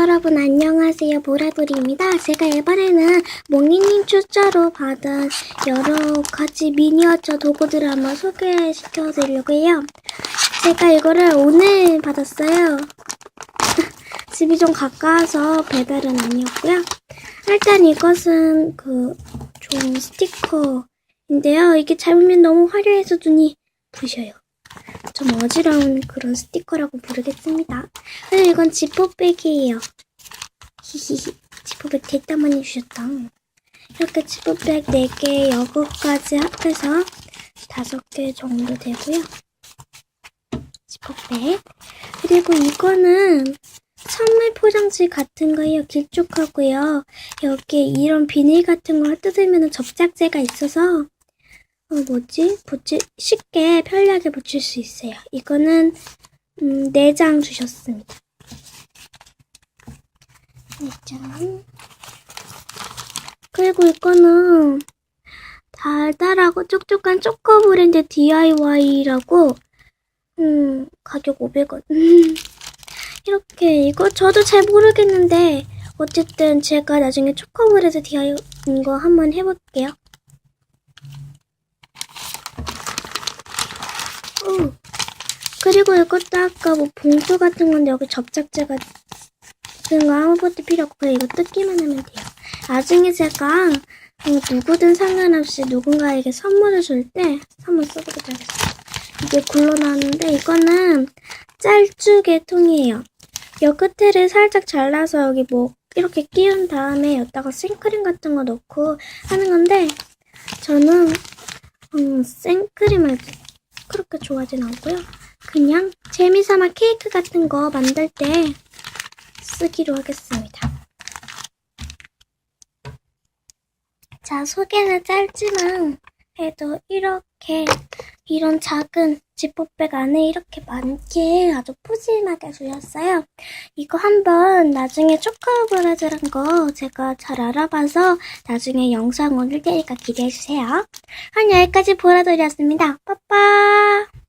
여러분 안녕하세요 보라돌이입니다. 제가 이번에는 몽이님 출자로 받은 여러 가지 미니어처 도구들을 한번 소개시켜 드리려고 해요. 제가 이거를 오늘 받았어요. 집이 좀 가까워서 배달은 아니었고요. 일단 이것은 그 좀 스티커인데요. 이게 잘보면 너무 화려해서 눈이 부셔요. 좀 어지러운 그런 스티커라고 부르겠습니다. 그리고 이건 지퍼백이에요. 히히히. 지퍼백 많이 주셨다. 이렇게 지퍼백 4개, 여기까지 합해서 5개 정도 되고요. 지퍼백. 그리고 이거는 선물 포장지 같은 거예요. 길쭉하고요. 여기에 이런 비닐 같은 걸 뜯으면 접착제가 있어서 어, 뭐지? 붙이, 쉽게 편리하게 붙일 수 있어요. 이거는, 음, 4장 주셨습니다. 4장. 그리고 이거는 달달하고 촉촉한 초코 브랜드 DIY라고, 음, 가격 500원. 이렇게, 이거 저도 잘 모르겠는데, 어쨌든 제가 나중에 초코 브랜드 DIY 거 한번 해볼게요. 어. 그리고 이것도 아까 뭐 봉투 같은 건데 여기 접착제 같은 거 아무것도 필요 없고 그냥 이거 뜯기만 하면 돼요. 나중에 제가 어, 누구든 상관없이 누군가에게 선물을 줄 때 선물 써보도록 하겠습니다. 이게 굴러 나왔는데 이거는 짤쭉의 통이에요. 여 끝에를 살짝 잘라서 여기 뭐 이렇게 끼운 다음에 여기다가 생크림 같은 거 넣고 하는 건데 저는 음, 생크림을 그렇게 좋아하진 않고요. 그냥 재미삼아 케이크 같은 거 만들 때 쓰기로 하겠습니다. 자, 소개는 짧지만 그래도 이렇게 이런 작은 지퍼백 안에 이렇게 많게 아주 푸짐하게 주셨어요. 이거 한번 나중에 초코브레드란 거 제가 잘 알아봐서 나중에 영상 올릴 테니까 기대해주세요. 한 여기까지 보라돌이었습니다. 빠빠!